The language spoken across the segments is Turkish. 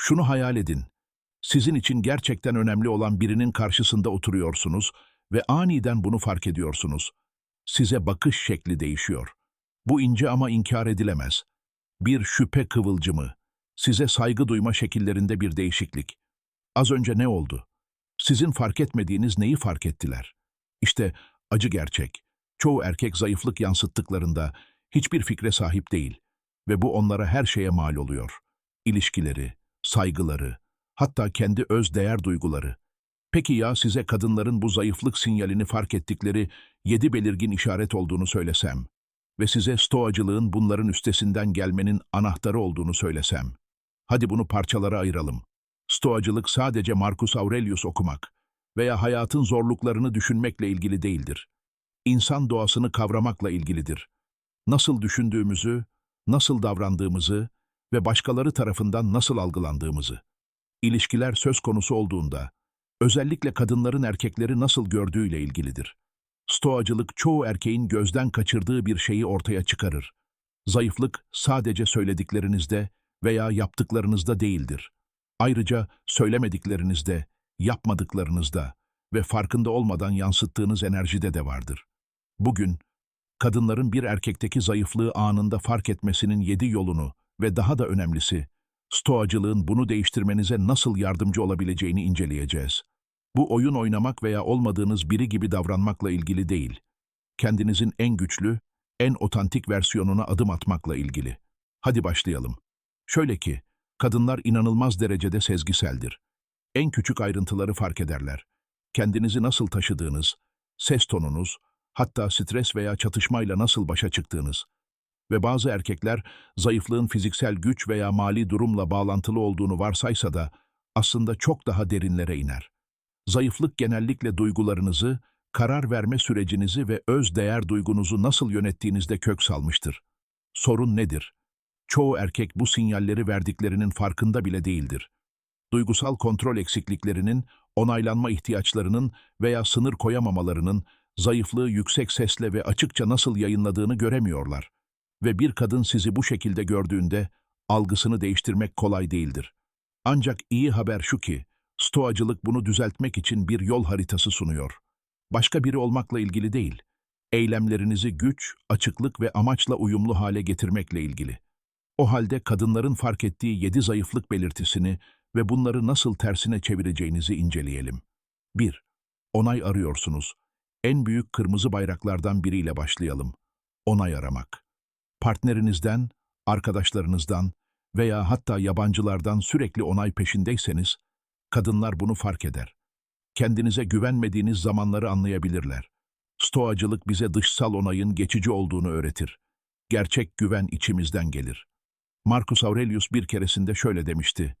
Şunu hayal edin. Sizin için gerçekten önemli olan birinin karşısında oturuyorsunuz ve aniden bunu fark ediyorsunuz. Size bakış şekli değişiyor. Bu ince ama inkar edilemez. Bir şüphe kıvılcımı, size saygı duyma şekillerinde bir değişiklik. Az önce ne oldu? Sizin fark etmediğiniz neyi fark ettiler? İşte acı gerçek. Çoğu erkek zayıflık yansıttıklarında hiçbir fikre sahip değil ve bu onlara her şeye mal oluyor. İlişkileri, saygıları, hatta kendi öz değer duyguları. Peki ya size kadınların bu zayıflık sinyalini fark ettikleri yedi belirgin işaret olduğunu söylesem ve size stoacılığın bunların üstesinden gelmenin anahtarı olduğunu söylesem? Hadi bunu parçalara ayıralım. Stoacılık sadece Marcus Aurelius okumak veya hayatın zorluklarını düşünmekle ilgili değildir. İnsan doğasını kavramakla ilgilidir. Nasıl düşündüğümüzü, nasıl davrandığımızı ve başkaları tarafından nasıl algılandığımızı. İlişkiler söz konusu olduğunda, özellikle kadınların erkekleri nasıl gördüğüyle ilgilidir. Stoacılık çoğu erkeğin gözden kaçırdığı bir şeyi ortaya çıkarır. Zayıflık sadece söylediklerinizde veya yaptıklarınızda değildir. Ayrıca söylemediklerinizde, yapmadıklarınızda ve farkında olmadan yansıttığınız enerjide de vardır. Bugün, kadınların bir erkekteki zayıflığı anında fark etmesinin yedi yolunu ve daha da önemlisi, stoacılığın bunu değiştirmenize nasıl yardımcı olabileceğini inceleyeceğiz. Bu oyun oynamak veya olmadığınız biri gibi davranmakla ilgili değil. Kendinizin en güçlü, en otantik versiyonuna adım atmakla ilgili. Hadi başlayalım. Şöyle ki, kadınlar inanılmaz derecede sezgiseldir. En küçük ayrıntıları fark ederler. Kendinizi nasıl taşıdığınız, ses tonunuz, hatta stres veya çatışmayla nasıl başa çıktığınız. Ve bazı erkekler zayıflığın fiziksel güç veya mali durumla bağlantılı olduğunu varsaysa da aslında çok daha derinlere iner. Zayıflık genellikle duygularınızı, karar verme sürecinizi ve öz değer duygunuzu nasıl yönettiğinizde kök salmıştır. Sorun nedir? Çoğu erkek bu sinyalleri verdiklerinin farkında bile değildir. Duygusal kontrol eksikliklerinin, onaylanma ihtiyaçlarının veya sınır koyamamalarının zayıflığı yüksek sesle ve açıkça nasıl yayınladığını göremiyorlar. Ve bir kadın sizi bu şekilde gördüğünde algısını değiştirmek kolay değildir. Ancak iyi haber şu ki, stoacılık bunu düzeltmek için bir yol haritası sunuyor. Başka biri olmakla ilgili değil, eylemlerinizi güç, açıklık ve amaçla uyumlu hale getirmekle ilgili. O halde kadınların fark ettiği yedi zayıflık belirtisini ve bunları nasıl tersine çevireceğinizi inceleyelim. 1. Onay arıyorsunuz. En büyük kırmızı bayraklardan biriyle başlayalım. Onay aramak. Partnerinizden, arkadaşlarınızdan veya hatta yabancılardan sürekli onay peşindeyseniz, kadınlar bunu fark eder. Kendinize güvenmediğiniz zamanları anlayabilirler. Stoacılık bize dışsal onayın geçici olduğunu öğretir. Gerçek güven içimizden gelir. Marcus Aurelius bir keresinde şöyle demişti.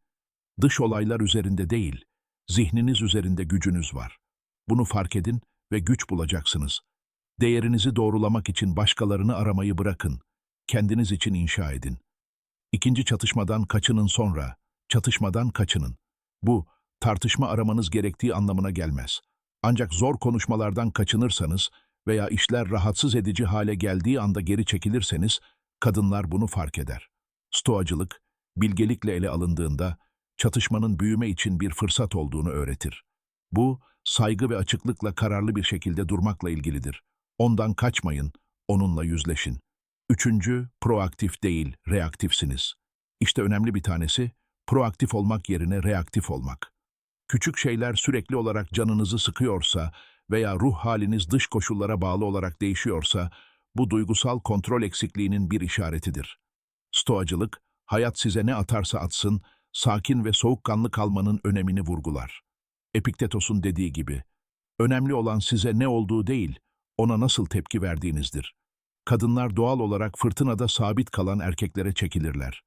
Dış olaylar üzerinde değil, zihniniz üzerinde gücünüz var. Bunu fark edin ve güç bulacaksınız. Değerinizi doğrulamak için başkalarını aramayı bırakın. Kendiniz için inşa edin. İkinci çatışmadan kaçının sonra, çatışmadan kaçının. Bu, tartışma aramanız gerektiği anlamına gelmez. Ancak zor konuşmalardan kaçınırsanız veya işler rahatsız edici hale geldiği anda geri çekilirseniz, kadınlar bunu fark eder. Stoacılık, bilgelikle ele alındığında, çatışmanın büyüme için bir fırsat olduğunu öğretir. Bu, saygı ve açıklıkla kararlı bir şekilde durmakla ilgilidir. Ondan kaçmayın, onunla yüzleşin. Üçüncü, proaktif değil, reaktifsiniz. İşte önemli bir tanesi, proaktif olmak yerine reaktif olmak. Küçük şeyler sürekli olarak canınızı sıkıyorsa veya ruh haliniz dış koşullara bağlı olarak değişiyorsa, bu duygusal kontrol eksikliğinin bir işaretidir. Stoacılık, hayat size ne atarsa atsın, sakin ve soğukkanlı kalmanın önemini vurgular. Epiktetos'un dediği gibi, önemli olan size ne olduğu değil, ona nasıl tepki verdiğinizdir. Kadınlar doğal olarak fırtınada sabit kalan erkeklere çekilirler.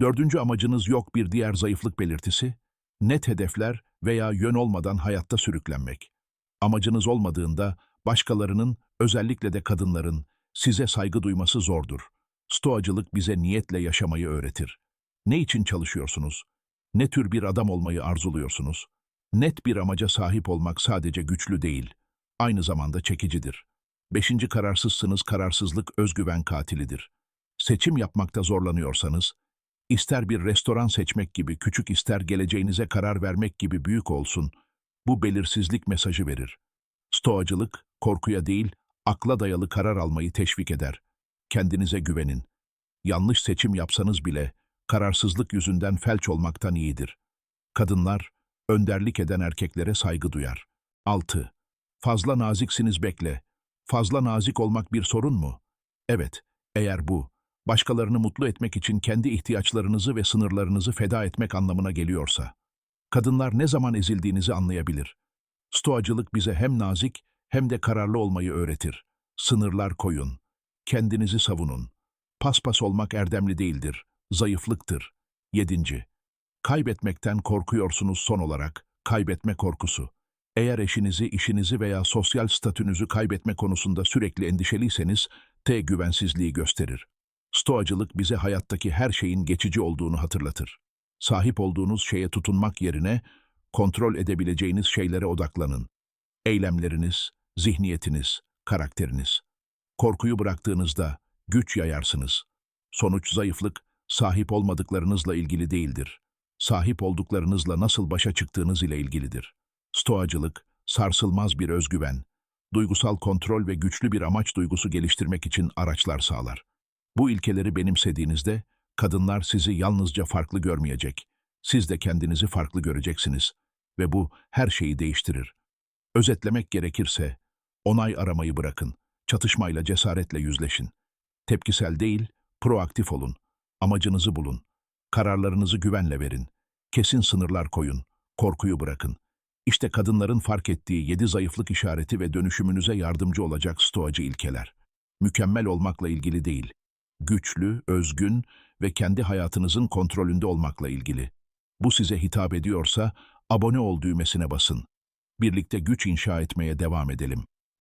Dördüncü amacınız yok bir diğer zayıflık belirtisi, net hedefler veya yön olmadan hayatta sürüklenmek. Amacınız olmadığında başkalarının, özellikle de kadınların, size saygı duyması zordur. Stoacılık bize niyetle yaşamayı öğretir. Ne için çalışıyorsunuz? Ne tür bir adam olmayı arzuluyorsunuz? Net bir amaca sahip olmak sadece güçlü değil, aynı zamanda çekicidir. Beşinci kararsızsınız, kararsızlık özgüven katilidir. Seçim yapmakta zorlanıyorsanız, İster bir restoran seçmek gibi küçük ister geleceğinize karar vermek gibi büyük olsun, bu belirsizlik mesajı verir. Stoacılık, korkuya değil, akla dayalı karar almayı teşvik eder. Kendinize güvenin. Yanlış seçim yapsanız bile, kararsızlık yüzünden felç olmaktan iyidir. Kadınlar, önderlik eden erkeklere saygı duyar. 6. Fazla naziksiniz bekle. Fazla nazik olmak bir sorun mu? Evet, eğer bu, başkalarını mutlu etmek için kendi ihtiyaçlarınızı ve sınırlarınızı feda etmek anlamına geliyorsa. Kadınlar ne zaman ezildiğinizi anlayabilir. Stoacılık bize hem nazik hem de kararlı olmayı öğretir. Sınırlar koyun. Kendinizi savunun. Paspas olmak erdemli değildir. Zayıflıktır. 7. Kaybetmekten korkuyorsunuz son olarak. Kaybetme korkusu. Eğer eşinizi, işinizi veya sosyal statünüzü kaybetme konusunda sürekli endişeliyseniz, T güvensizliği gösterir. Stoacılık bize hayattaki her şeyin geçici olduğunu hatırlatır. Sahip olduğunuz şeye tutunmak yerine kontrol edebileceğiniz şeylere odaklanın. Eylemleriniz, zihniyetiniz, karakteriniz. Korkuyu bıraktığınızda güç yayarsınız. Sonuç zayıflık, sahip olmadıklarınızla ilgili değildir. Sahip olduklarınızla nasıl başa çıktığınız ile ilgilidir. Stoacılık, sarsılmaz bir özgüven, duygusal kontrol ve güçlü bir amaç duygusu geliştirmek için araçlar sağlar. Bu ilkeleri benimsediğinizde, kadınlar sizi yalnızca farklı görmeyecek, siz de kendinizi farklı göreceksiniz ve bu her şeyi değiştirir. Özetlemek gerekirse, onay aramayı bırakın, çatışmayla cesaretle yüzleşin. Tepkisel değil, proaktif olun, amacınızı bulun, kararlarınızı güvenle verin, kesin sınırlar koyun, korkuyu bırakın. İşte kadınların fark ettiği yedi zayıflık işareti ve dönüşümünüze yardımcı olacak stoacı ilkeler. Mükemmel olmakla ilgili değil, güçlü, özgün ve kendi hayatınızın kontrolünde olmakla ilgili. Bu size hitap ediyorsa abone ol düğmesine basın. Birlikte güç inşa etmeye devam edelim.